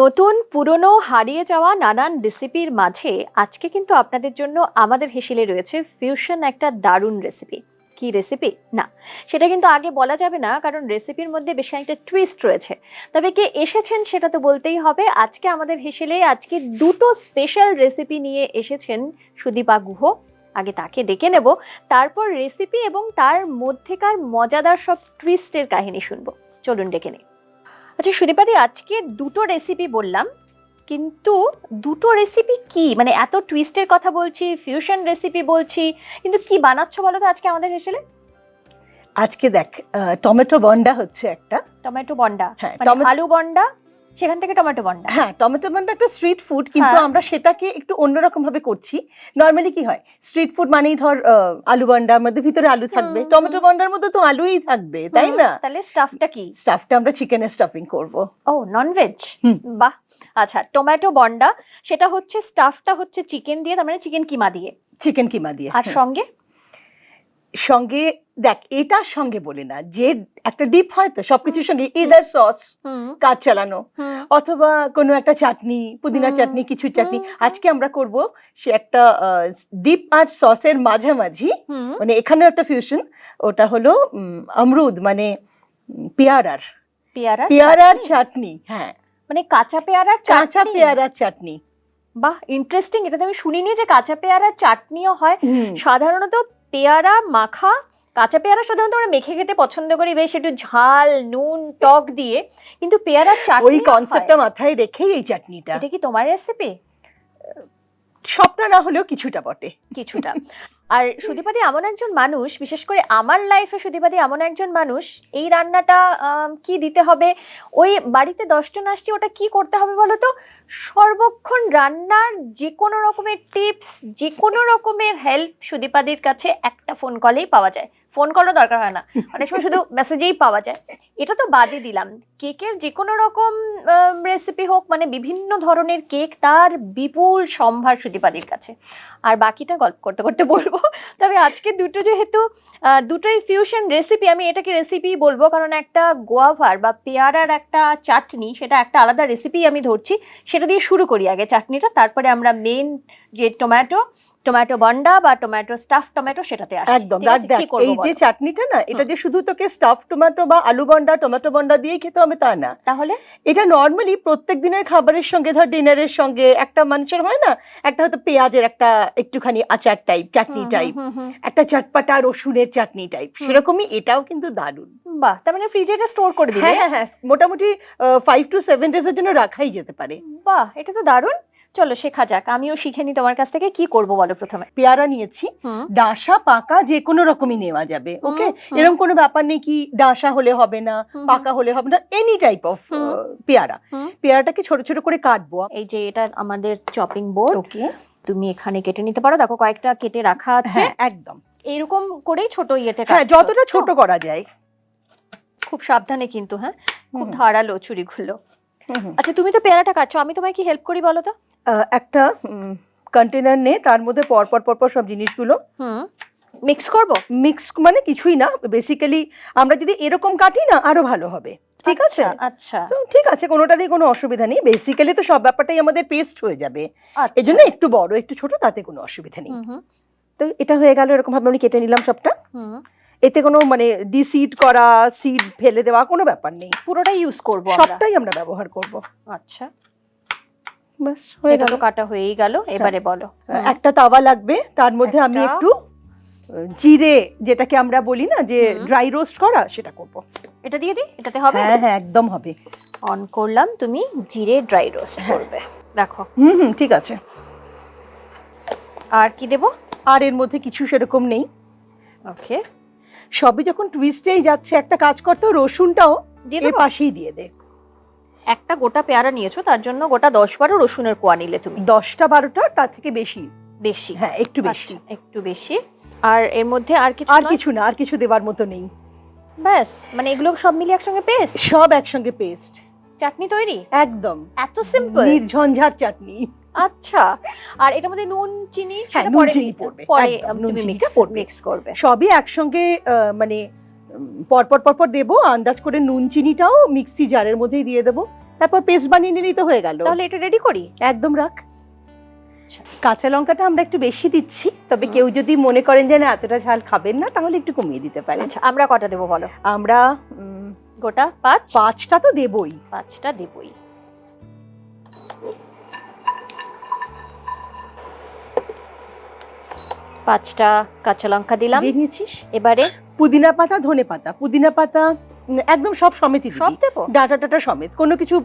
নতুন, পুরনো, হারিয়ে যাওয়া নানান রেসিপির মাঝে আজকে কিন্তু আপনাদের জন্য আমাদের হেসেলে রয়েছে ফিউশন একটা দারুণ রেসিপি কি রেসিপি না, সেটা কিন্তু আগে বলা যাবে না, কারণ রেসিপির মধ্যে বেশ একটা টুইস্ট রয়েছে। তবে কে এসেছেন সেটা তো বলতেই হবে, আজকে আমাদের হেসেলে আজকে দুটো স্পেশাল রেসিপি নিয়ে এসেছেন সুদীপা গুহ। আগে তাকে ডেকে নেব, তারপর রেসিপি এবং তার মধ্যেকার মজাদার সব টুইস্টের কাহিনী শুনব। চলুন ডেকে নিই। আচ্ছা সুদীপাদি আজকে দুটো রেসিপি বললাম কিন্তু দুটো রেসিপি কি? মানে এত টুইস্টের কথা বলছি ফিউশন রেসিপি বলছি কিন্তু কি বানাচ্ছ বলো তো আজকে আমাদের হেসেলে? আজকে দেখ টমেটো বন্ডা হচ্ছে একটা। টমেটো বন্ডা হ্যাঁ, মানে আলু বন্ডা সেখান থেকে টমেটো বন্ডা। হ্যাঁ টমেটো বন্ডা একটা স্ট্রিট ফুড কিন্তু হ্যাঁ। আমরা সেটাকে একটু অন্যরকম ভাবে করছি। নর্মালি কি হয়? স্ট্রিট ফুড মানেই ধর আলু বন্ডার মধ্যে ভিতরে আলু থাকবে। টমেটো বন্ডার মধ্যে তো আলুই থাকবে তাই না? তাহলে স্টাফটা কি? স্টাফটা আমরা চিকেনের স্টাফিং করব। ও ননভেজ। বাহ! আচ্ছা টমেটো বন্ডা সেটা হচ্ছে স্টাফটা হচ্ছে চিকেন দিয়ে তার মানে চিকেন কিমা দিয়ে? চিকেন কিমা দিয়ে আর সঙ্গে? সঙ্গে দেখ এটার সঙ্গে বলে না যে একটা ডিপ হয় তো সবকিছুর সঙ্গে ইদার সস কাজ চালানো অথবা কোনো একটা চাটনি পুদিনা চাটনি কিছু চাটনি আজকে আমরা করব সে একটা ডিপ আর সসের মাঝামাঝি মানে এখানেও একটা ফিউশন ওটা হলো আমরুদ মানে পেয়ারার। পেয়ারা পেয়ারার চাটনি? হ্যাঁ। মানে কাঁচা পেয়ারার কাঁচা? পেয়ারার চাটনি। বাহ ইন্টারেস্টিং এটা তো আমি শুনিনি যে কাঁচা পেয়ারার চাটনিও হয়। সাধারণত পেয়ারা মাখা কাঁচা পেয়ারা সাধারণত আমরা মেখে খেতে পছন্দ করি। বেশ একটু ঝাল নুন টক দিয়ে। কিন্তু পেয়ারার চাটনি ওই কনসেপ্টটা মাথায় রেখেই এই চাটনিটা। এটা কি তোমার রেসিপি স্বপ্ন না হলেও কিছুটা বটে। কিছুটা। আর সুদীপাদি এমন একজন মানুষ, বিশেষ করে আমার লাইফে সুদীপাদি এমন একজন মানুষ, এই রান্নাটা কি দিতে হবে? ওই বাড়িতে দশজন আসছে, ওটা কি করতে হবে বলো তো? সর্বক্ষণ রান্নার যে কোনো রকমের টিপস যে কোনো রকমের হেল্প সুদীপাদির কাছে একটা ফোন কলেই পাওয়া যায়। ফোন কলও দরকার হয় না। অনেক সময় শুধু মেসেজেই পাওয়া যায়। এটা তো বাদই দিলাম। কেকের যে কোনো রকম রেসিপি হোক মানে বিভিন্ন ধরনের কেক তার বিপুল সম্ভার সুদীপাদির কাছে। আর বাকিটা গল্প করতে করতে বলব। তবে আজকে দুটো যেহেতু দুটোই ফিউশন রেসিপি আমি এটাকে রেসিপি বলব। কারণ একটা গোয়াভার বা পেয়ারার একটা চাটনি, সেটা একটা আলাদা রেসিপি আমি ধরছি। সেটা দিয়ে শুরু করি আগে চাটনিটা। তারপরে আমরা মেন যে টমেটো টমেটো বন্ডা বা টমেটো স্টাফ টমেটো সেটাতে আসি। একদম এই যে চাটনিটা না এটা যে শুধু তোকে স্টাফ টমেটো বা আলু বন্ডা টমেটো বন্ডা দিয়েই খেতে হবে তা না। তাহলে? এটা নর্মালি প্রত্যেক দিনের খাবারের সঙ্গে ধর ডিনারের সঙ্গে একটা মানুষের হয় না একটা হয়তো পেঁয়াজের একটা একটুখানি আচার টাইপ চাটনি টাইপ একটা চটপাটা রসুনের চাটনি টাইপ সেরকমই এটাও কিন্তু দারুণ। বাহ তার মানে ফ্রিজে এটা স্টোর করে দিলে হ্যাঁ হ্যাঁ? হ্যাঁ মোটামুটি ফাইভ টু সেভেন ডেজের জন্য রাখাই যেতে পারে। বাহ এটা তো দারুণ। চলো শেখা যাক আমিও শিখে নি তোমার কাছ থেকে কি করব বলো প্রথমে? পেয়ারা নিয়েছি ডাসা পাকা যে কোনো রকমই নেওয়া যাবে ওকে এরকম কোনো ব্যাপার নেই কি ডাসা হলে হবে না পাকা হলে হবে না এনি টাইপ অফ পেয়ারা। পেয়ারাটাকে ছোট ছোট করে কাটবো। এই যে এটা আমাদের চপিং বোর্ড ওকে তুমি এখানে কেটে নিতে পারো। দেখো কয়েকটা কেটে রাখা আছে। হ্যাঁ একদম। এরকম করেই ছোট ইয়েতে হ্যাঁ যতটা ছোট করা যায়। খুব সাবধানে কিন্তু হ্যাঁ? খুব ধারালো ছুরিগুলো। আচ্ছা তুমি তো পেয়ারাটা কাটছো আমি তোমায় কি হেল্প করি বলো তো? একটা কন্টেনার নে তার মধ্যে পরপর পরপর সব জিনিসগুলো। হুম মিক্স করব? মিক্স মানে কিছুই না বেসিক্যালি আমরা যদি এরকম কাটি না আরও ভালো হবে। ঠিক আছে? আচ্ছা। তো ঠিক আছে কোনোটা দিয়ে কোনো অসুবিধা নেই। বেসিক্যালি তো সব ব্যাপারটাই আমাদের পেস্ট হয়ে যাবে। আচ্ছা। এই জন্য একটু বড় একটু ছোট তাতে কোনো অসুবিধা নেই। তো এটা হয়ে গেল এরকম ভাবে আমি কেটে নিলাম সবটা। হুম। এতে কোনো মানে ডিসিড করা সিড ফেলে দেওয়া কোনো ব্যাপার নেই। পুরোটাই ইউজ করব সবটাই আমরা ব্যবহার করব। আচ্ছা। ব্যাস হয়ে এটা গেল। তো কাটা হয়েই গেল এবারে বলো। একটা তাওয়া লাগবে তার মধ্যে আমি একটু জিরে যেটাকে আমরা বলি না যে ড্রাই রোস্ট করা সেটা করব। এটা দিয়ে দিই? এটাতে হবে? হ্যাঁ হ্যাঁ একদম হবে। অন করলাম তুমি জিরে ড্রাই রোস্ট হ্যাঁ। করবে। দেখো। হুম হুম ঠিক আছে। আর কি দেবো? আর এর মধ্যে কিছু সেরকম নেই। ওকে সবই যখন টুইস্টেই যাচ্ছে একটা কাজ করতে রসুনটাও দিয়ে এর পাশেই দিয়ে দে। একটা গোটা পেয়ারা নিয়েছো তার জন্য গোটা দশ বারো রসুনের কোয়া নিলে তুমি। দশটা বারোটা তার থেকে বেশি? বেশি। হ্যাঁ একটু বেশি। আচ্ছা, একটু বেশি। আর এর মধ্যে আর কিছু আর কিছু না আর কিছু দেবার মতো নেই। ব্যাস মানে এগুলো সব মিলিয়ে একসঙ্গে পেস্ট সব একসঙ্গে পেস্ট চাটনি তৈরি? একদম। এত সিম্পল নির্ঝঞ্ঝাট চাটনি। আচ্ছা আর এটার মধ্যে নুন চিনি হ্যাঁ, নুন পরে চিনি পড়বে, পরে নুন তুমি চিনিটা মিক্স করবে। সবই একসঙ্গে মানে পর পরপর পরপর দেবো। আন্দাজ করে নুন চিনিটাও মিক্সি জারের মধ্যেই দিয়ে দেবো। তারপর পেস্ট বানিয়ে নিলেই তো হয়ে গেল। তাহলে এটা রেডি করি? একদম রাখ। আচ্ছা। কাঁচা লঙ্কাটা আমরা একটু বেশি দিচ্ছি তবে কেউ যদি মনে করেন যে না এতটা ঝাল খাবেন না তাহলে একটু কমিয়ে দিতে পারেন। আচ্ছা আমরা কটা দেবো বলো? আমরা গোটা পাঁচ? পাঁচটা তো দেবই। পাঁচটা দেবই। পাঁচটা কাঁচা লঙ্কা দিলাম। দিয়ে নিয়েছিস? এবারে পুদিনা পাতা ধনে পাতা। পুদিনা পাতা একদম সব সমেতই। সব দেবো। ডাটা টাটা সমেত। কোনো কিছু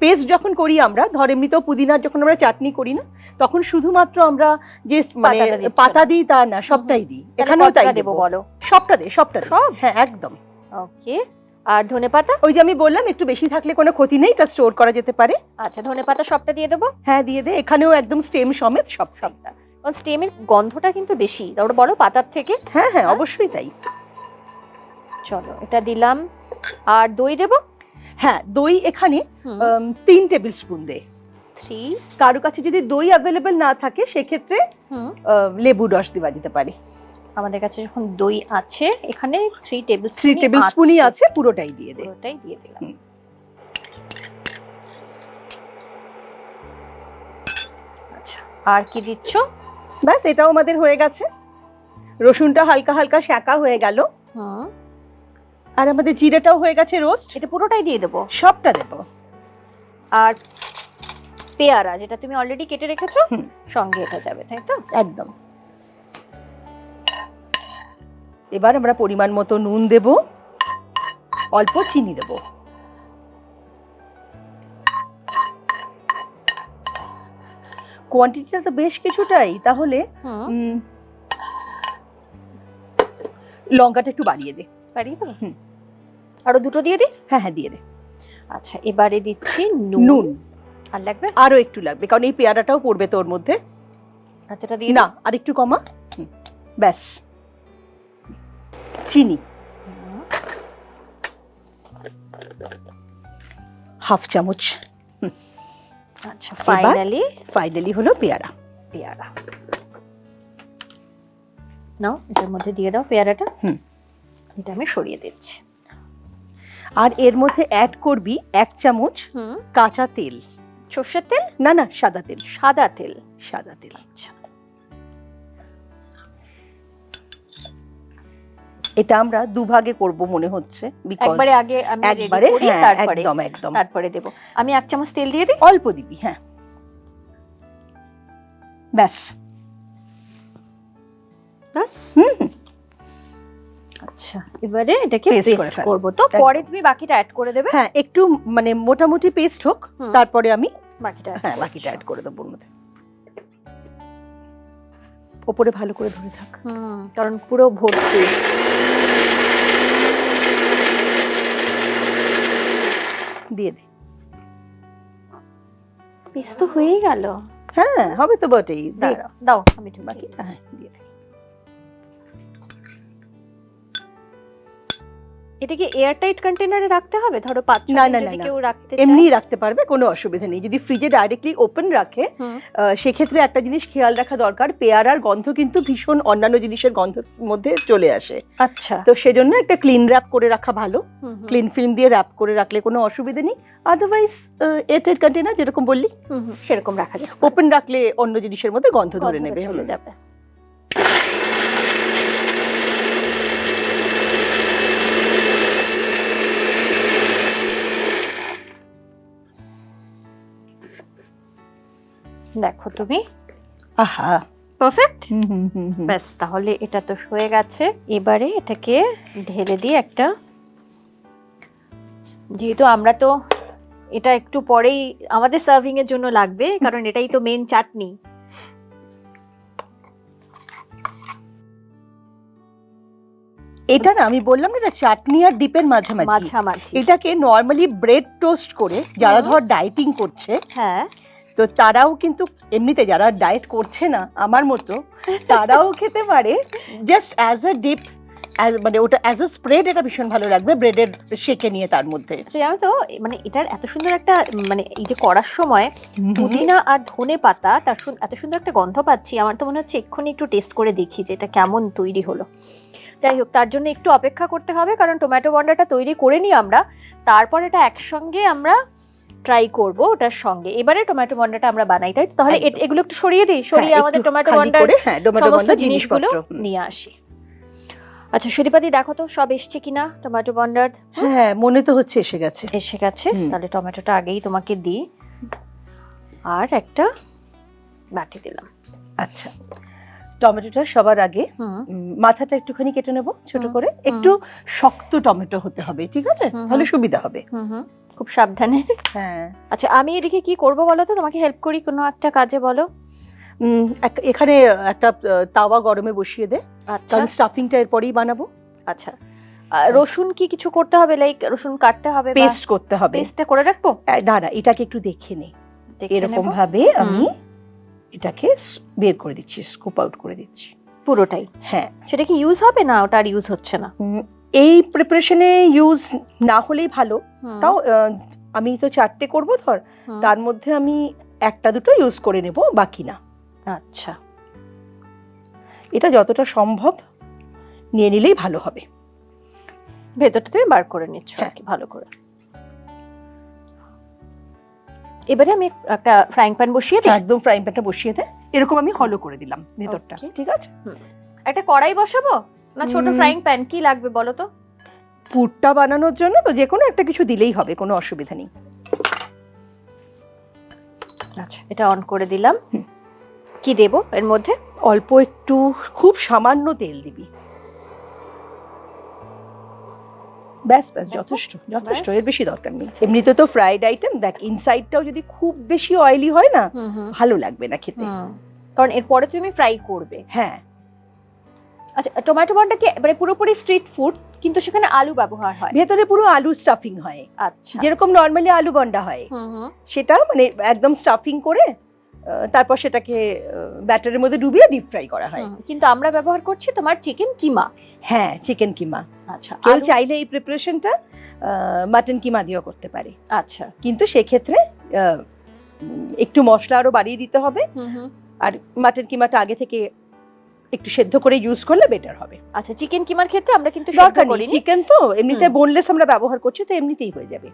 পেস্ট যখন করি আমরা ধর এমনিতেও পুদিনার যখন আমরা চাটনি করি না তখন শুধুমাত্র আমরা যে মানে পাতা দিই তা না সবটাই দিই। এখানেও তাই দেবো। বলো? সবটা দে সবটা সব? হ্যাঁ একদম। ওকে আর ধনে পাতা? ওই যে আমি বললাম একটু বেশি থাকলে কোনো ক্ষতি নেই এটা স্টোর করা যেতে পারে। আচ্ছা ধনে পাতা সবটা দিয়ে দেবো? হ্যাঁ দিয়ে দে। এখানেও একদম স্টেম সমেত সব সব সবটা। কারণ স্টেমের গন্ধটা কিন্তু বেশি। তারপরে বলো পাতার থেকে? হ্যাঁ হ্যাঁ হ্যাঁ? অবশ্যই তাই। চলো এটা দিলাম। আর দই দেবো? হ্যাঁ দই এখানে তিন টেবিল স্পুন দে। থ্রি। কারও কাছে যদি দই অ্যাভেলেবেল না থাকে সেক্ষেত্রে লেবু রস দেওয়া যেতে পারে। আমাদের কাছে যখন দই আছে এখানে থ্রি টেবিল থ্রি টেবিল স্পুনই আছে পুরোটাই দিয়ে দে। পুরোটাই দিয়ে দিলাম। আচ্ছা আর কি দিচ্ছ? ব্যাস এটাও আমাদের হয়ে গেছে। রসুনটা হালকা হালকা শাঁকা হয়ে গেল। হুম। আর আমাদের জিরেটাও হয়ে গেছে রোস্ট এটা পুরোটাই দিয়ে দেবো। সবটা দেবো। আর পেয়ারা যেটা তুমি অলরেডি কেটে রেখেছো সঙ্গে এটা যাবে তাই তো? একদম। এবার আমরা পরিমাণ মতো নুন দেব অল্প চিনি দেব। কোয়ান্টিটিটা তো বেশ কিছুটাই তাহলে লঙ্কাটা একটু বাড়িয়ে দে। পারি তো হুম। আরও দুটো দিয়ে দিই? হ্যাঁ হ্যাঁ দিয়ে দে। আচ্ছা এবারে দিচ্ছি নুন। আর লাগবে? আরও একটু লাগবে কারণ এই পেয়ারাটাও পড়বে তোর মধ্যে। আচ্ছা দিয়ে না আর একটু কমা। হুম, ব্যাস। চিনি। হাফ চামচ। আচ্ছা ফাইনালি ফাইনালি হলো পেয়ারা। পেয়ারা। নাও এটার মধ্যে দিয়ে দাও পেয়ারাটা। হুম। এটা আমি সরিয়ে দিচ্ছি। আর এর মধ্যে অ্যাড করবি এক চামচ হুম। কাঁচা তেল। সর্ষের তেল? না না সাদা তেল। সাদা তেল। সাদা তেল। আচ্ছা। এটা আমরা দুভাগে করব মনে হচ্ছে একবারে আগে আমি একবারে হ্যাঁ তারপরে একদম একদম। তারপরে দেব। আমি এক চামচ তেল দিয়ে দিই? অল্প দিবি হ্যাঁ। ব্যাস। ব্যাস। হুম। আচ্ছা এবারে এটাকে পেস্ট করব তো। পরে তুমি বাকিটা অ্যাড করে দেবে। হ্যাঁ একটু মানে মোটামুটি পেস্ট হোক তারপরে আমি বাকিটা হ্যাঁ বাকিটা অ্যাড করে দেবো ওর মধ্যে। ওপরে ভালো করে ধরে থাক। হুম কারণ পুরো ভর্তি। দিয়ে দে। পেস্ট তো হয়েই গেল। হ্যাঁ হবে তো বটেই। দাও আমি একটু বাকি বাকিটা হ্যাঁ দিয়ে দে। এটা কি এয়ার টাইট কন্টেনারে রাখতে হবে? ধরো পাঁচ না, না, না। কেউ রাখতে এমনি রাখতে পারবে কোনো অসুবিধা নেই। যদি ফ্রিজে ডাইরেক্টলি ওপেন রাখে সেক্ষেত্রে একটা জিনিস খেয়াল রাখা দরকার পেয়ারার গন্ধ কিন্তু ভীষণ অন্যান্য জিনিসের গন্ধের মধ্যে চলে আসে। আচ্ছা। তো সেজন্য একটা ক্লিন র্যাপ করে রাখা ভালো। ক্লিন ফিল্ম দিয়ে র্যাপ করে রাখলে কোনো অসুবিধা নেই। আদারওয়াইজ এয়ারটাইট কন্টেনার যেরকম বললি সেরকম রাখা যাবে। ওপেন রাখলে অন্য জিনিসের মধ্যে গন্ধ ধরে নেবে। চলে যাবে। দেখো তুমি। আহা। পারফেক্ট। ব্যাস তাহলে এটা তো হয়ে গেছে। এবারে এটাকে ঢেলে দিয়ে একটা যেহেতু আমরা তো এটা একটু পরেই আমাদের সার্ভিং এর জন্য লাগবে কারণ এটাই তো মেন চাটনি। এটা না আমি বললাম না এটা চাটনি আর ডিপের মাঝামাঝি। মাঝামাঝি। এটাকে নর্মালি ব্রেড টোস্ট করে যারা। ধর ডায়েটিং করছে হ্যাঁ। তো তারাও কিন্তু এমনিতে যারা ডায়েট করছে না আমার মতো তারাও খেতে পারে। জাস্ট অ্যাজ আ ডিপ মানে ওটা অ্যাজ আ স্প্রেড এটা ভীষণ ভালো লাগবে ব্রেডের শেকে নিয়ে তার মধ্যে। জানো তো মানে এটার এত সুন্দর একটা মানে এই যে করার সময় পুদিনা আর ধনে পাতা তার এত সুন্দর একটা গন্ধ পাচ্ছি আমার তো মনে হচ্ছে এক্ষুনি একটু টেস্ট করে দেখি যে এটা কেমন তৈরি হলো। যাই হোক তার জন্য একটু অপেক্ষা করতে হবে কারণ টমেটো বন্ডাটা তৈরি করে নিই আমরা তারপর এটা একসঙ্গে আমরা ট্রাই করব ওটার সঙ্গে। এবারে টমেটো বন্ডাটা আমরা বানাই তাই তাহলে এগুলো একটু সরিয়ে দিই সরিয়ে হ্যাঁ, আমাদের টমেটো বন্ডার হ্যাঁ টমেটো সমস্ত জিনিসগুলো নিয়ে আসি। আচ্ছা সুদীপাদি দেখো তো সব এসছে কিনা টমেটো বন্ডার হ্যাঁ মনে তো হচ্ছে এসে গেছে। এসে গেছে তাহলে টমেটোটা আগেই তোমাকে দিই। আর একটা বাটি দিলাম। আচ্ছা টমেটোটা সবার আগে মাথাটা একটুখানি কেটে নেব ছোট করে। একটু শক্ত টমেটো হতে হবে ঠিক আছে? তাহলে সুবিধা হবে। হুম হুম। খুব সাবধানে। হ্যাঁ। আচ্ছা আমি এদিকে কি করব বলো তো? তোমাকে হেল্প করি কোনো একটা কাজে বলো। এখানে একটা তাওয়া গরমে বসিয়ে দে। আচ্ছা। কারণ স্টাফিংটা এরপরেই বানাবো। আচ্ছা। আর রসুন কি কিছু করতে হবে? লাইক রসুন কাটতে হবে পেস্ট করতে হবে। পেস্টটা করে রাখব? আহ, দাঁড়া এটাকে একটু দেখে নে। এরকম ভাবে আমি এটাকে বের করে দিচ্ছি স্কুপ আউট করে দিচ্ছি। পুরোটাই? হ্যাঁ। সেটা কি ইউজ হবে না ওটা আর ইউজ হচ্ছে না? এই প্রিপারেশনে ইউজ না হলেই ভালো। তাও আমি তো চারটে করব ধর তার মধ্যে আমি একটা দুটো ইউজ করে নেব বাকি না। আচ্ছা। এটা যতটা সম্ভব নিয়ে নিলেই ভালো হবে। ভেতরটা তুমি বার করে নিচ্ছ আর হ্যাঁ। কি ভালো করে। এবারে আমি একটা ফ্রাইং প্যান বসিয়ে দিই? একদম ফ্রাইং প্যানটা বসিয়ে দে। এরকম আমি হলো করে দিলাম ভেতরটা ঠিক আছে? একটা কড়াই বসাবো? না ছোট ফ্রাইং প্যান কি লাগবে বলো তো? পুরটা বানানোর জন্য তো যে কোনো একটা কিছু দিলেই হবে কোনো অসুবিধা নেই। আচ্ছা এটা অন করে দিলাম। কি দেবো এর মধ্যে? অল্প একটু খুব সামান্য তেল দিবি। ব্যাস ব্যাস যথেষ্ট যথেষ্ট এর বেশি দরকার নেই। এমনিতে তো ফ্রাইড আইটেম দেখ ইনসাইডটাও যদি খুব বেশি অয়েলি হয় না ভালো লাগবে না খেতে। কারণ এরপরে তুমি ফ্রাই করবে। হ্যাঁ। আচ্ছা টমেটো বনটা কি মানে পুরোপুরি স্ট্রিট ফুড কিন্তু সেখানে আলু ব্যবহার হয়? ভেতরে পুরো আলু স্টাফিং হয়। আচ্ছা। যেরকম নর্মালি আলু বন্ডা হয়। সেটা মানে একদম স্টাফিং করে তারপর সেটাকে ব্যাটারের মধ্যে ডুবিয়ে ডিপ ফ্রাই করা হয়। কিন্তু আমরা ব্যবহার করছি তোমার চিকেন কিমা হ্যাঁ চিকেন কিমা আচ্ছা কেউ চাইলে এই প্রিপারেশনটা মাটন কিমা দিয়েও করতে পারে। আচ্ছা। কিন্তু সেক্ষেত্রে একটু মশলা আরও বাড়িয়ে দিতে হবে। আর মাটন কিমাটা আগে থেকে একটু সেদ্ধ করে ইউজ করলে বেটার হবে। আচ্ছা চিকেন কিমার ক্ষেত্রে আমরা কিন্তু দরকার নেই চিকেন তো এমনিতে হুম। বোনলেস আমরা ব্যবহার করছি তো এমনিতেই হয়ে যাবে।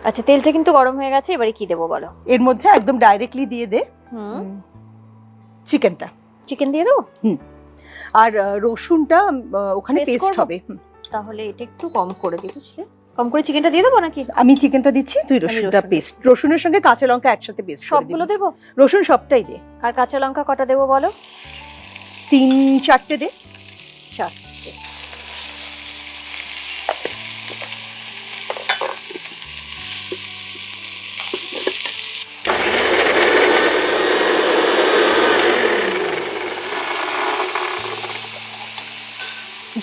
আচ্ছা তেলটা কিন্তু গরম হয়ে গেছে এবারে কি দেবো বলো? এর মধ্যে একদম ডাইরেক্টলি দিয়ে দে। হুম। চিকেনটা চিকেন দিয়ে দেবো? আর রসুনটা ওখানে পেস্ট হবে। হুম। তাহলে এটা একটু কম করে দিই বুঝলে কম করে চিকেনটা দিয়ে দেবো নাকি? আমি চিকেনটা দিচ্ছি তুই রসুনটা রসুন। পেস্ট রসুনের সঙ্গে কাঁচা লঙ্কা একসাথে পেস্ট সবগুলো দেবো? রসুন সবটাই দে। আর কাঁচা লঙ্কা কটা দেবো বলো? তিন চারটে দে। চারটে।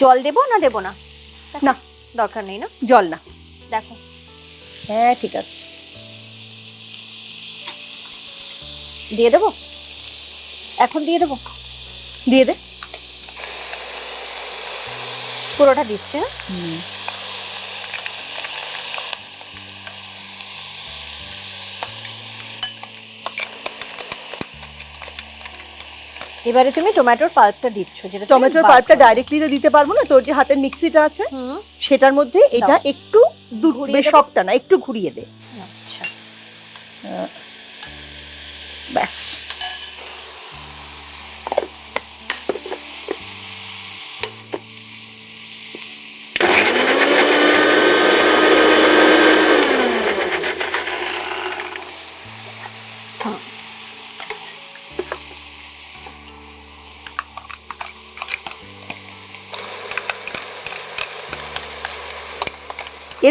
জল দেবো না দেবো না? না। দরকার নেই না? জল না। দেখো। হ্যাঁ ঠিক আছে। দিয়ে দেবো? এখন দিয়ে দেবো? দিয়ে দে। পুরোটা দিচ্ছে হ্যাঁ? এবারে তুমি টমেটোর পাল্পটা দিচ্ছ যেটা টমেটোর পাল্পটা ডাইরেক্টলি তো দিতে পারব না তোর যে হাতের মিক্সিটা আছে সেটার মধ্যে এটা একটু দূর ঘুরিয়ে? সবটা না একটু ঘুরিয়ে দে। আচ্ছা। ব্যাস।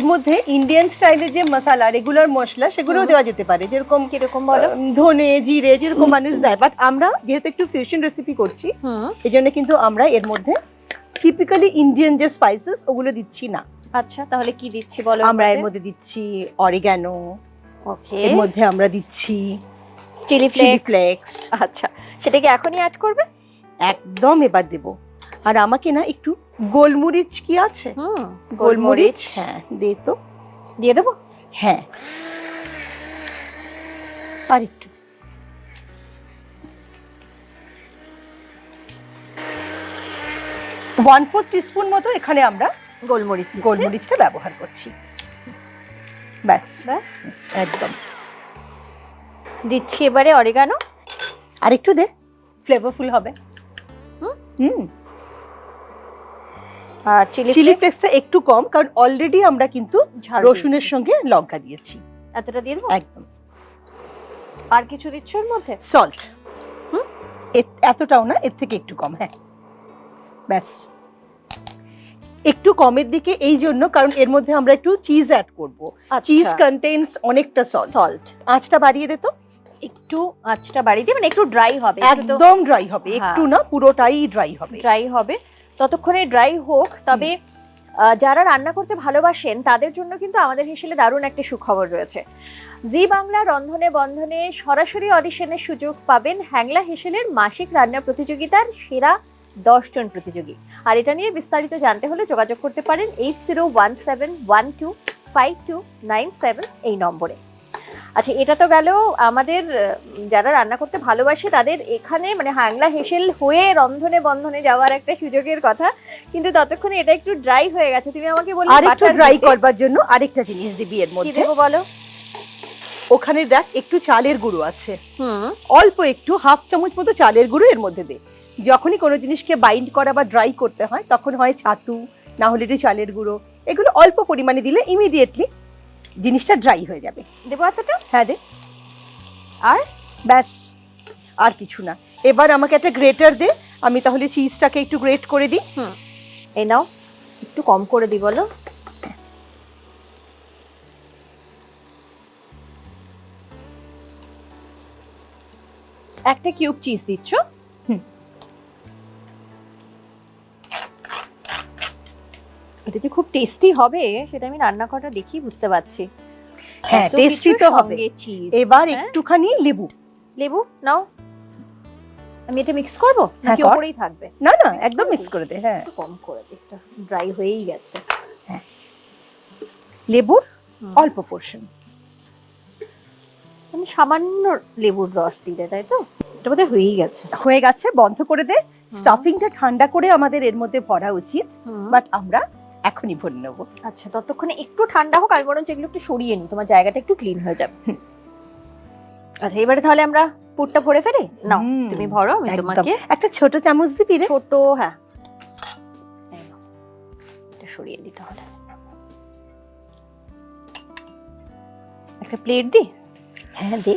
এর মধ্যে ইন্ডিয়ান স্টাইলের যে মশলা রেগুলার মশলা সেগুলোও দেওয়া যেতে পারে। যেরকম কীরকম বলো? ধনে জিরে যেরকম মানুষ দেয়। বাট আমরা যেহেতু একটু ফিউশন রেসিপি করছি এই জন্য কিন্তু আমরা এর মধ্যে টিপিক্যালি ইন্ডিয়ান যে স্পাইসেস ওগুলো দিচ্ছি না। আচ্ছা তাহলে কি দিচ্ছি বলো আমরা এর মধ্যে? দিচ্ছি অরিগ্যানো ওকে এর মধ্যে আমরা দিচ্ছি চিলি ফ্লেক্স আচ্ছা সেটা কি এখনই অ্যাড করবে? একদম এবার দেব। আর আমাকে না একটু গোলমরিচ কি আছে? হুম গোলমরিচ হ্যাঁ দে তো। দিয়ে দেবো? হ্যাঁ। আর একটু। ওয়ান ফোর টিস্পুন মতো এখানে আমরা গোলমরিচ গোলমরিচটা ব্যবহার করছি। ব্যাস। ব্যাস। একদম। দিচ্ছি এবারে অরিগানো আর একটু দে। ফ্লেভারফুল হবে। হুম? আর চিলি ফ্লেক্সটা একটু কম কারণ অলরেডি আমরা কিন্তু রসুনের সঙ্গে লঙ্কা দিয়েছি। এতটা দিয়ে দেবো? একদম। আর কিছু দিচ্ছ এর মধ্যে? সল্ট হুম? এতটাও না এর থেকে একটু কম হ্যাঁ। ব্যাস। একটু কমের দিকে এই জন্য কারণ এর মধ্যে আমরা একটু চিজ অ্যাড করব। চিজ কন্টেইনস অনেকটা সল্ট সল্ট আঁচটা বাড়িয়ে দে তো। একটু আঁচটা বাড়িয়ে দিয়ে মানে একটু ড্রাই হবে একদম ড্রাই হবে। হ্যাঁ। একটু না পুরোটাই ড্রাই হবে। ড্রাই হবে। ততক্ষণে ড্রাই হোক তবে যারা রান্না করতে ভালোবাসেন তাদের জন্য কিন্তু আমাদের হিসেবে দারুণ একটা সুখবর রয়েছে। জি বাংলা রন্ধনে বন্ধনে সরাসরি অডিশনের সুযোগ পাবেন হ্যাংলা হেসেলের মাসিক রান্না প্রতিযোগিতার সেরা দশজন প্রতিযোগী। আর এটা নিয়ে বিস্তারিত জানতে হলে যোগাযোগ করতে পারেন eight zero one seven one two five two nine seven এই নম্বরে। আচ্ছা এটা তো গেল আমাদের যারা রান্না করতে ভালোবাসে তাদের এখানে মানে হাংলা হেসেল হয়ে রন্ধনে বন্ধনে যাওয়ার একটা সুযোগের কথা। কিন্তু ততক্ষণে এটা একটু ড্রাই হয়ে গেছে। তুমি আমাকে বললে আর একটু butter ড্রাই করবার জন্য আরেকটা জিনিস দিবি এর মধ্যে। দেবো বলো? ওখানে দেখ একটু চালের গুঁড়ো আছে। হুম। অল্প একটু হাফ চামচ মতো চালের গুঁড়ো এর মধ্যে দে। যখনই কোনো জিনিসকে বাইন্ড করা বা ড্রাই করতে হয় তখন হয় ছাতু না হলে একটু চালের গুঁড়ো। এগুলো অল্প পরিমাণে দিলে ইমিডিয়েটলি জিনিসটা ড্রাই হয়ে যাবে। দেবো এতটা হ্যাঁ দে। আর? ব্যাস আর কিছু না। এবার আমাকে একটা গ্রেটার দে। আমি তাহলে চিজটাকে একটু গ্রেট করে দিই। হুম। এই নাও একটু কম করে দিই বলো। একটা কিউব চিজ দিচ্ছ? হুম। এটা যে খুব টেস্টি হবে সেটা আমি রান্না করাটা দেখি বুঝতে পারছি। হ্যাঁ টেস্টি তো হবে। এবার হ্যাঁ? একটুখানি লেবু। লেবু? নাও। আমি এটা মিক্স করব? হ্যাঁ, নাকি কর। ওপরেই থাকবে? না না একদম মিক্স করে দে হ্যাঁ। একটু কম করে দিই ড্রাই হয়েই গেছে। লেবুর হুম। অল্প পোর্শন মানে সামান্য লেবুর রস দিলে তাই তো? এটা বোধহয় হয়েই গেছে। হয়ে গেছে বন্ধ করে দে। স্টাফিংটা ঠান্ডা করে আমাদের এর মধ্যে ভরা উচিত। বাট আমরা এখনই ভরে নেব। আচ্ছা ততক্ষণে একটু ঠান্ডা হোক আমি বরঞ্চ এগুলো একটু সরিয়ে নিই তোমার জায়গাটা একটু ক্লিন হয়ে যাবে। আচ্ছা এবারে তাহলে আমরা পুরটা ভরে ফেলি? নাও তুমি ভরো আমি তোমাকে একটা ছোট চামচ দিবি রে? ছোট হ্যাঁ। এটা সরিয়ে দিই তাহলে। একটা প্লেট দি হ্যাঁ দে।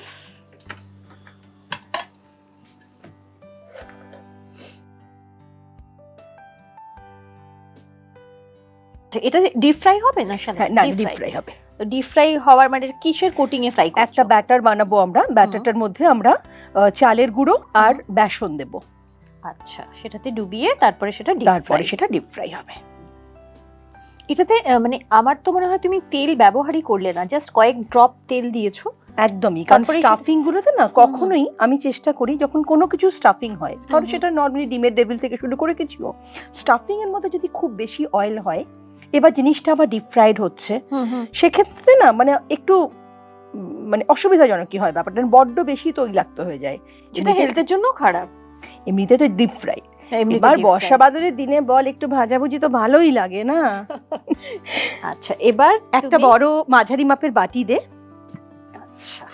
আচ্ছা, এটা ডিপ ফ্রাই হবে না হ্যাঁ না ডিপ ফ্রাই হবে। ডিপ ফ্রাই হওয়ার মানে কিসের কোটিং এ ফ্রাই একটা ব্যাটার বানাবো আমরা ব্যাটারটার মধ্যে আমরা চালের গুঁড়ো আর বেসন দেব। আচ্ছা সেটাতে ডুবিয়ে তারপরে সেটা ডিপ তারপরে সেটা ডিপ ফ্রাই হবে। এটাতে মানে আমার তো মনে হয় তুমি তেল ব্যবহারই করলে না জাস্ট কয়েক ড্রপ তেল দিয়েছ। একদমই কারণ স্টাফিং গুলোতে না কখনোই আমি চেষ্টা করি যখন কোনো কিছু স্টাফিং হয়। ধর হুম। সেটা নর্মালি ডিমের ডেভিল থেকে শুরু করে কিছুও। স্টাফিং এর মধ্যে যদি খুব বেশি অয়েল হয় এবার জিনিসটা আবার ডিপ ফ্রাইড হচ্ছে। সেক্ষেত্রে না মানে একটু মানে অসুবিধাজনক কি হয় ব্যাপারটা? বড্ড বেশি তৈলাক্ত হয়ে যায়। সেটা হেলথের জন্য খারাপ। এমনিতে তো ডিপ ফ্রাই এবার বর্ষা। বাদলের দিনে বল একটু ভাজাভুজি তো ভালোই লাগে না? আচ্ছা এবার একটা বড় মাঝারি মাপের বাটি দে। আচ্ছা।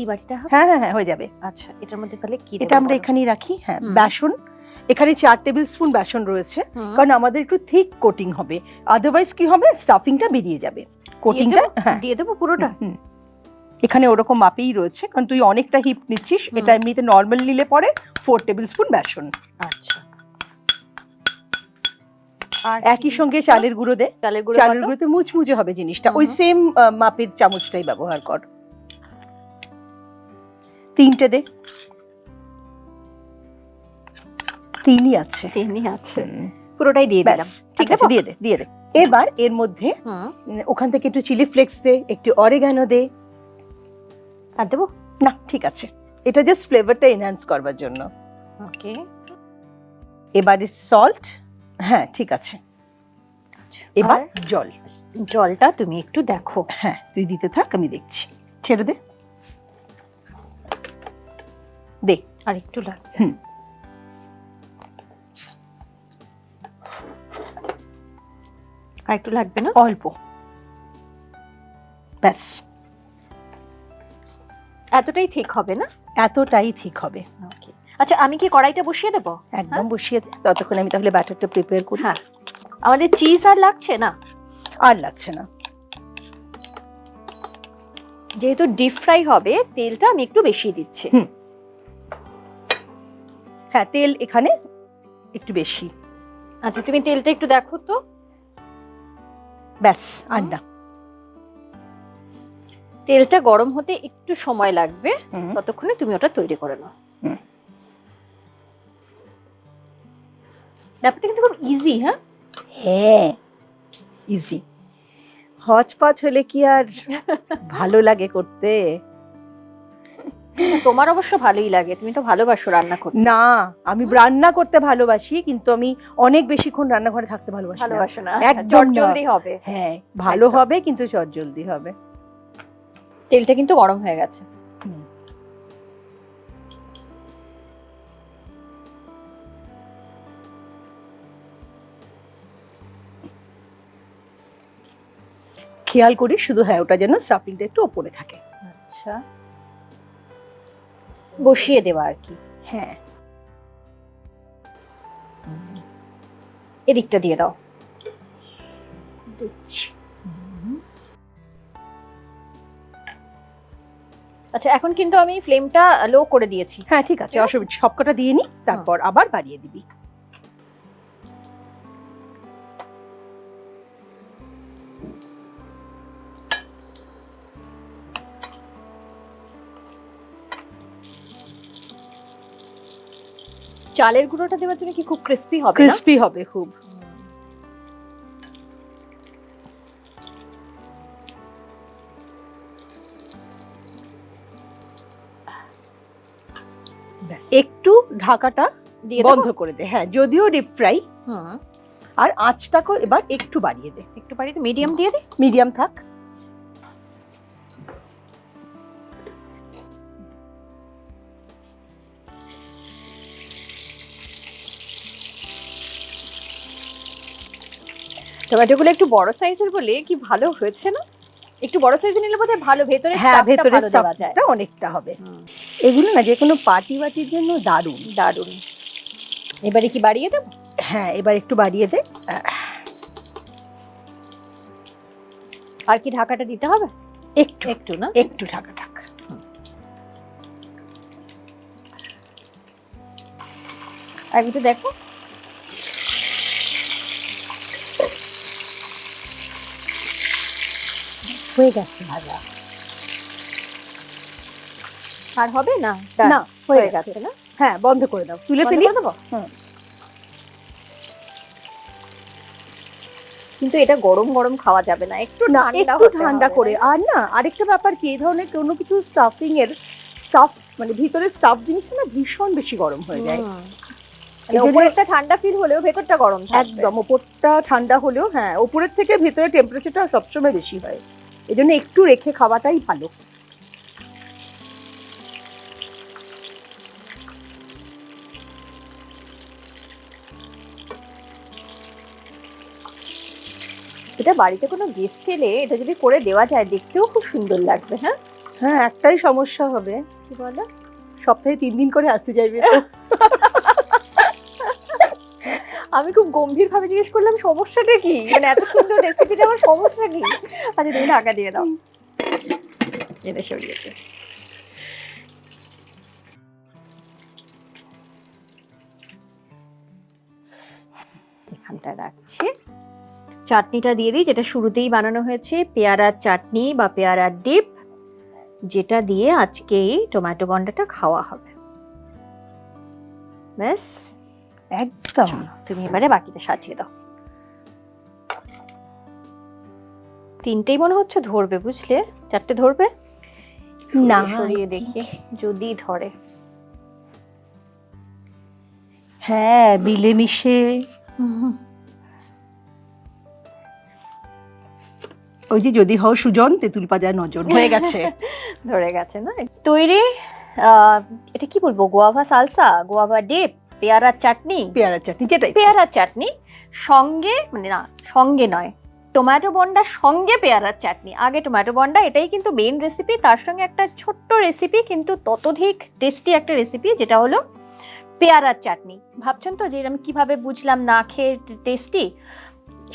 এই বাটিটা হ্যাঁ? হ্যাঁ হ্যাঁ হয়ে যাবে। আচ্ছা এটার মধ্যে তাহলে কি এটা আমরা এখানেই রাখি। হ্যাঁ। বেসন এখানে চার টেবিল স্পুন বেসন রয়েছে। কারণ আমাদের একটু থিক কোটিং হবে। আদারওয়াইজ কি হবে? স্টাফিংটা বেরিয়ে যাবে। কোটিংটা হ্যাঁ। দিয়ে দেবো পুরোটা? এখানে ওরকম মাপেই রয়েছে। কারণ তুই অনেকটা হিপ নিচ্ছিস। এটা এমনিতে নর্মাল নিলে পরে ফোর টেবিল স্পুন বেসন। আচ্ছা। আর একই সঙ্গে চালের গুঁড়ো দে। চালের গুঁড়ো চালের কত? গুঁড়োতে মুচমুচে হবে জিনিসটা। ওই সেম মাপের চামচটাই ব্যবহার কর। তিনটে দে। তিনই আছে। চিনি আছে। পুরোটাই দিয়ে দিলাম। ঠিক আছে দিয়ে দে দিয়ে দে। এবার এর মধ্যে ওখান থেকে একটু চিলি ফ্লেক্স দে একটু অরেগানো দে। আর দেবো? না ঠিক আছে। এটা জাস্ট ফ্লেভারটা এনহ্যান্স করবার জন্য। ওকে। এবারে সল্ট হ্যাঁ ঠিক আছে। এবার জল। জলটা তুমি একটু দেখো। হ্যাঁ তুই দিতে থাক আমি দেখছি। ছেড়ে দে। দে। আর একটু লাগবে হুম। আর একটু লাগবে না? অল্প। ব্যাস। এতটাই ঠিক হবে না? এতটাই ঠিক হবে। ওকে আচ্ছা আমি কি কড়াইটা বসিয়ে দেবো? একদম বসিয়ে দে। ততক্ষণ আমি তাহলে ব্যাটারটা প্রিপেয়ার করি। হ্যাঁ। আমাদের চিজ আর লাগছে না? আর লাগছে না। যেহেতু ডিপ ফ্রাই হবে তেলটা আমি একটু বেশি দিচ্ছি। হুম। হ্যাঁ তেল এখানে একটু বেশি। আচ্ছা তুমি তেলটা একটু দেখো তো। ব্যাস আর না তেলটা গরম হতে একটু সময় লাগবে। ততক্ষণে তুমি ওটা তৈরি করে নাও। ব্যাপারটা কিন্তু খুব ইজি হ্যাঁ? হ্যাঁ ইজি হচপচ হলে কি আর ভালো লাগে করতে? তোমার অবশ্য ভালোই লাগে তুমি তো ভালোবাসো রান্না করতে। না আমি রান্না করতে ভালোবাসি কিন্তু আমি অনেক বেশিক্ষণ রান্নাঘরে থাকতে ভালোবাসি। ভালোবাসো না। একদম। জলদি হবে। হ্যাঁ ভালো হবে কিন্তু জলদি হবে। তেলটা কিন্তু গরম হয়ে গেছে। খেয়াল করি শুধু হ্যাঁ ওটা যেন স্টাফিংটা একটু ওপরে থাকে। আচ্ছা। বসিয়ে দেওয়া আর কি। হ্যাঁ। এদিকটা দিয়ে দাও। আচ্ছা এখন কিন্তু আমি ফ্লেমটা লো করে দিয়েছি। হ্যাঁ ঠিক আছে ঠিক আছে? অসুবিধা সবকটা দিয়ে নি তারপর আবার বাড়িয়ে দিবি। চালের গুঁড়োটা দেওয়ার জন্য কি খুব ক্রিস্পি হবে ক্রিস্পি হবে খুব। একটু ঢাকাটা দিয়ে বন্ধ করে দে। হ্যাঁ যদিও ডিপ ফ্রাই হুম। আর আঁচটাকে এবার একটু বাড়িয়ে দে। একটু বাড়িয়ে দে মিডিয়াম দিয়ে দিই মিডিয়াম থাক। টমেটোগুলো একটু বড় সাইজের বলে কি ভালো হয়েছে না? একটু বড় সাইজে নিলে বোধহয় ভালো ভেতরে হ্যাঁ ভেতরে স্টাফটা অনেকটা হবে। এগুলো না যে কোনো পার্টি বাটির জন্য দারুণ। দারুণ। এবারে কি বাড়িয়ে দেবো? হ্যাঁ এবার একটু বাড়িয়ে দে। আর কি ঢাকাটা দিতে হবে? একটু একটু না? একটু ঢাকা আর একটু দেখো। হয়ে গেছে। ভাজা। আর হবে না? না হয়ে গেছে। না? হ্যাঁ বন্ধ করে দাও। তুলে ফেলি? দেবো? কিন্তু এটা গরম গরম খাওয়া যাবে না। একটু না ঠান্ডা একটু ঠান্ডা করে। আর না আরেকটা ব্যাপার কি এই ধরনের কোনো কিছু স্টাফিং এর স্টাফ মানে ভিতরে স্টাফ জিনিসটা না ভীষণ বেশি গরম হয়ে যায়। মানে উপরেরটা ঠান্ডা ফিল হলেও ভেতরটা গরম একদম ওপরটা ঠান্ডা হলেও হ্যাঁ ওপরের থেকে ভেতরে টেম্পারেচারটা সবসময় বেশি হয়। এই জন্য একটু রেখে খাওয়াটাই ভালো। এটা বাড়িতে কোনো গেস্ট এলে এটা যদি করে দেওয়া যায় দেখতেও খুব সুন্দর লাগবে হ্যাঁ? হ্যাঁ একটাই সমস্যা হবে। কি বলো? সপ্তাহে তিন দিন করে আসতে চাইবে তো। আমি খুব গম্ভীর ভাবে জিজ্ঞেস করলাম, সমস্যাটা কি? মানে এত সুন্দর রেসিপিটা আমার সমস্যা কি? আচ্ছা তুমি ঢাকা দিয়ে দাও। এটা সরিয়ে এখানটা রাখছি। চাটনিটা দিয়ে দিই, যেটা শুরুতেই বানানো হয়েছে। পেয়ারার চাটনি বা পেয়ারার ডিপ, যেটা দিয়ে আজকে এই টমেটো বন্ডাটা খাওয়া হবে। ব্যাস একদম তুমি এবারে বাকিটা সাজিয়ে দাও। তিনটেই মনে হচ্ছে ধরবে বুঝলে? চারটে ধরবে? না, সরিয়ে দেখি যদি ধরে। হ্যাঁ মিলেমিশে। ওই যে যদি হও সুজন তেঁতুল পাজার নজন। হয়ে গেছে। ধরে গেছে না? তৈরি আহ, এটা কি বলব? Guava salsa guava dip? পেয়ারার চাটনি? পেয়ারা চাটনি যেটাই পেয়ারার চাটনি সঙ্গে মানে না সঙ্গে নয় টমেটো বন্ডার সঙ্গে পেয়ারার চাটনি। আগে টমেটো বন্ডা এটাই কিন্তু মেইন রেসিপি তার সঙ্গে একটা ছোট্ট রেসিপি কিন্তু ততোধিক টেস্টি একটা রেসিপি যেটা হলো পেয়ারার চাটনি। ভাবছেন তো যে আমি কীভাবে বুঝলাম না খেয়ে টেস্টি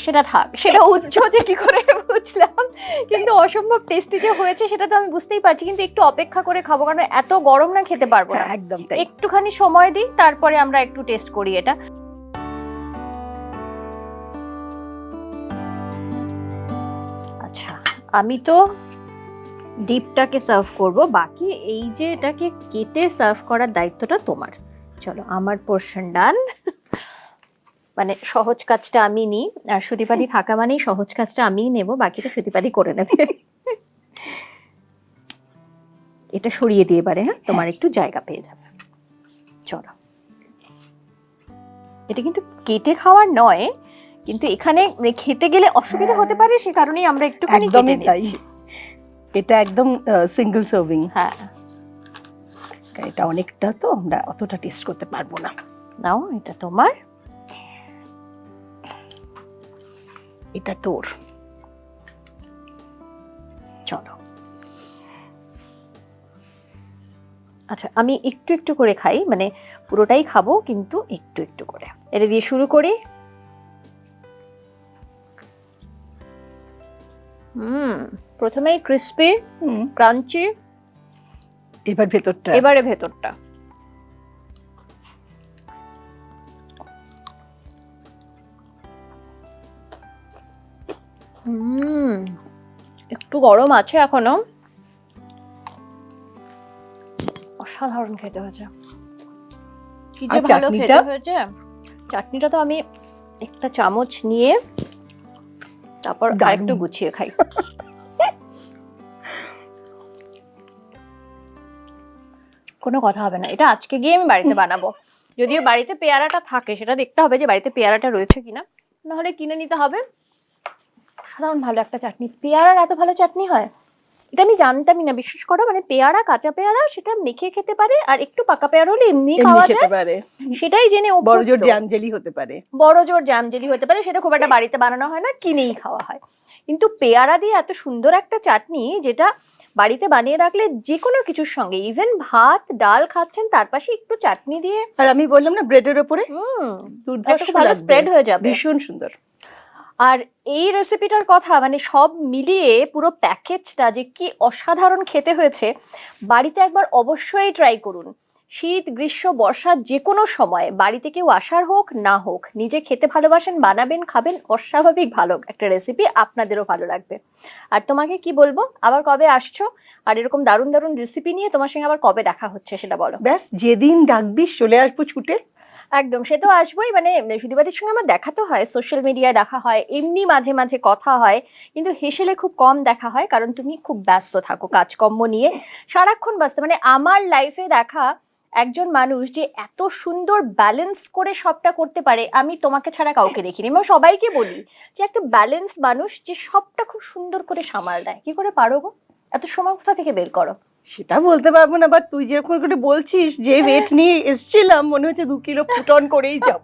সেটা থাক সেটা উচ্চ যে কি করে বুঝলাম। কিন্তু অসম্ভব টেস্টি যে হয়েছে সেটা তো আমি বুঝতেই পারছি কিন্তু একটু অপেক্ষা করে খাব কারণ এত গরম না খেতে পারব না। একদম একটুখানি সময় দিই তারপরে আমরা একটু টেস্ট করি এটা। আচ্ছা আমি তো ডিপটাকে সার্ভ করব বাকি এই যে এটাকে কেটে সার্ভ করার দায়িত্বটা তোমার। চলো আমার পোর্শন ডান মানে সহজ কাজটা আমি নিই আর সুদীপাদি থাকা মানেই সহজ কাজটা আমিই নেব বাকিটা সুদীপাদি করে নেবে। এটা সরিয়ে দিয়ে পারে হ্যাঁ? তোমার একটু জায়গা পেয়ে যাবে। চলো। এটা কিন্তু কেটে খাওয়ার নয় কিন্তু এখানে মানে খেতে গেলে অসুবিধা হতে পারে সে কারণেই আমরা একটুখানি কেটে নিচ্ছি। এটা একদম সিঙ্গেল সার্ভিং হ্যাঁ। এটা অনেকটা তো আমরা অতটা টেস্ট করতে পারব না। নাও এটা তোমার। এটা তোর। চলো। আচ্ছা আমি একটু একটু করে খাই মানে পুরোটাই খাব কিন্তু একটু একটু করে। এটা দিয়ে শুরু করি। হুম প্রথমেই ক্রিস্পি ক্রাঞ্চি এবার ভেতরটা। এবারে ভেতরটা। হুম একটু গরম আছে এখনও। অসাধারণ খেতে হয়েছে। কি যে ভালো খেতে হয়েছে। চাটনিটা তো আমি একটা চামচ নিয়ে তারপর। আরেকটু গুছিয়ে খাই। কোনো কথা হবে না। এটা আজকে গিয়ে আমি বাড়িতে বানাবো। যদিও বাড়িতে পেয়ারাটা থাকে সেটা দেখতে হবে যে বাড়িতে পেয়ারাটা রয়েছে কিনা। নাহলে কিনে নিতে হবে। সাধারণ ভালো একটা চাটনি। পেয়ারার এত ভালো চাটনি হয়? এটা আমি জানতামই না বিশেষ করো। মানে পেয়ারা কাঁচা পেয়ারা সেটা মেখে খেতে পারে আর একটু পাকা পেয়ারা হলে এমনি খাওয়া যায়। পারে। সেটাই জেনে বড় জোর। জ্যাম জেলি হতে পারে। বড় জোর জ্যাম জেলি হতে পারে সেটা খুব একটা বাড়িতে বানানো হয় না কিনেই খাওয়া হয়। কিন্তু পেয়ারা দিয়ে এত সুন্দর একটা চাটনি যেটা বাড়িতে বানিয়ে রাখলে যে কোনো কিছুর সঙ্গে ইভেন ভাত ডাল খাচ্ছেন তার পাশে একটু চাটনি দিয়ে আর আমি বললাম না ব্রেডের ওপরে? স্প্রেড হয়ে যাবে। ভীষণ সুন্দর। আর এই রেসিপিটার কথা মানে সব মিলিয়ে পুরো প্যাকেজটা যে কি অসাধারণ খেতে হয়েছে, বাড়িতে একবার অবশ্যই ট্রাই করুন। শীত, গ্রীষ্ম, বর্ষা যে কোনো সময়, বাড়িতে কেউ আসার হোক, না হোক, নিজে খেতে ভালোবাসেন, বানাবেন, খাবেন, অস্বাভাবিক ভালো একটা রেসিপি আপনাদেরও ভালো লাগবে। আর তোমাকে কি বলব, আবার কবে আসছো? আর এরকম দারুণ দারুণ রেসিপি নিয়ে তোমার সঙ্গে আবার কবে দেখা হচ্ছে সেটা বলো। ব্যাস, যেদিন ডাকবি, চলে আসব ছুটে। একদম, সে তো আসবোই। মানে সুদীপাদির সঙ্গে আমার দেখা তো হয় সোশ্যাল মিডিয়ায় দেখা হয়, এমনি মাঝে মাঝে কথা হয়, কিন্তু হেসেলে খুব কম দেখা হয়, কারণ তুমি খুব ব্যস্ত থাকো কাজকর্ম নিয়ে। সারাক্ষণ ব্যস্ত মানে আমার লাইফে দেখা একজন মানুষ যে এত সুন্দর ব্যালেন্স করে সবটা করতে পারে, আমি তোমাকে ছাড়া কাউকে দেখিনি। আমি সবাইকে বলি যে একটা ব্যালেন্সড মানুষ যে সবটা খুব সুন্দর করে সামাল দেয়। কি করে পারো গো? এত সময় কোথা থেকে বের করো? সেটা বলতে পারব না বাট তুই যেরকম করে বলছিস যে ওয়েট নিয়ে এসছিলাম মনে হচ্ছে দু কিলো পুটন করেই যাব।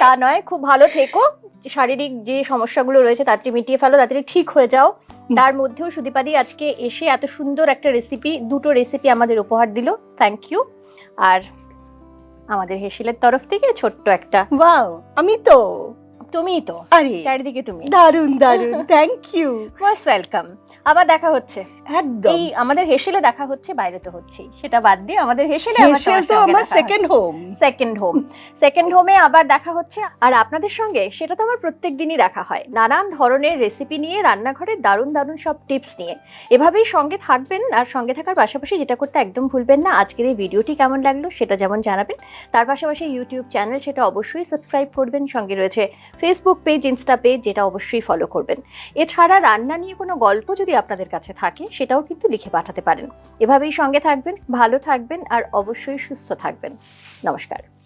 তা নয় খুব ভালো থেকো। শারীরিক যে সমস্যাগুলো রয়েছে তাড়াতাড়ি মিটিয়ে ফেলো তাড়াতাড়ি ঠিক হয়ে যাও। তার মধ্যেও সুদীপাদি আজকে এসে এত সুন্দর একটা রেসিপি দুটো রেসিপি আমাদের উপহার দিল। থ্যাংক ইউ আর আমাদের হেসিলের তরফ থেকে ছোট্ট একটা ওয়াও আমি তো তুমিই তো। আরে চারিদিকে তুমি। দারুণ দারুণ থ্যাংক ইউ মোস্ট ওয়েলকাম আবার দেখা হচ্ছে। একদম। এই আমাদের হেসেলে দেখা হচ্ছে বাইরে তো হচ্ছেই। সেটা বাদ দিয়ে আমাদের হেসেলে হেসেল তো আমার second home second home second হোমে আবার দেখা হচ্ছে আর আপনাদের সঙ্গে সেটা তো আমার প্রত্যেক দিনই দেখা হয়। নানান ধরনের রেসিপি নিয়ে রান্নাঘরে দারুণ দারুণ সব টিপস নিয়ে। এভাবেই সঙ্গে থাকবেন আর সঙ্গে থাকার পাশাপাশি যেটা করতে একদম ভুলবেন না আজকের এই ভিডিওটি কেমন লাগল সেটা যেমন জানাবেন। তার পাশাপাশি ইউটিউব চ্যানেল সেটা অবশ্যই সাবস্ক্রাইব করবেন। সঙ্গে রয়েছে ফেসবুক পেজ ইনস্টা পেজ যেটা অবশ্যই ফলো করবেন। এছাড়া রান্না নিয়ে কোনো গল্প যদি আপনাদের কাছে থাকে, সেটাও কিন্তু লিখে পাঠাতে পারেন। এভাবেই সঙ্গে থাকবেন, ভালো থাকবেন, আর অবশ্যই সুস্থ থাকবেন। নমস্কার।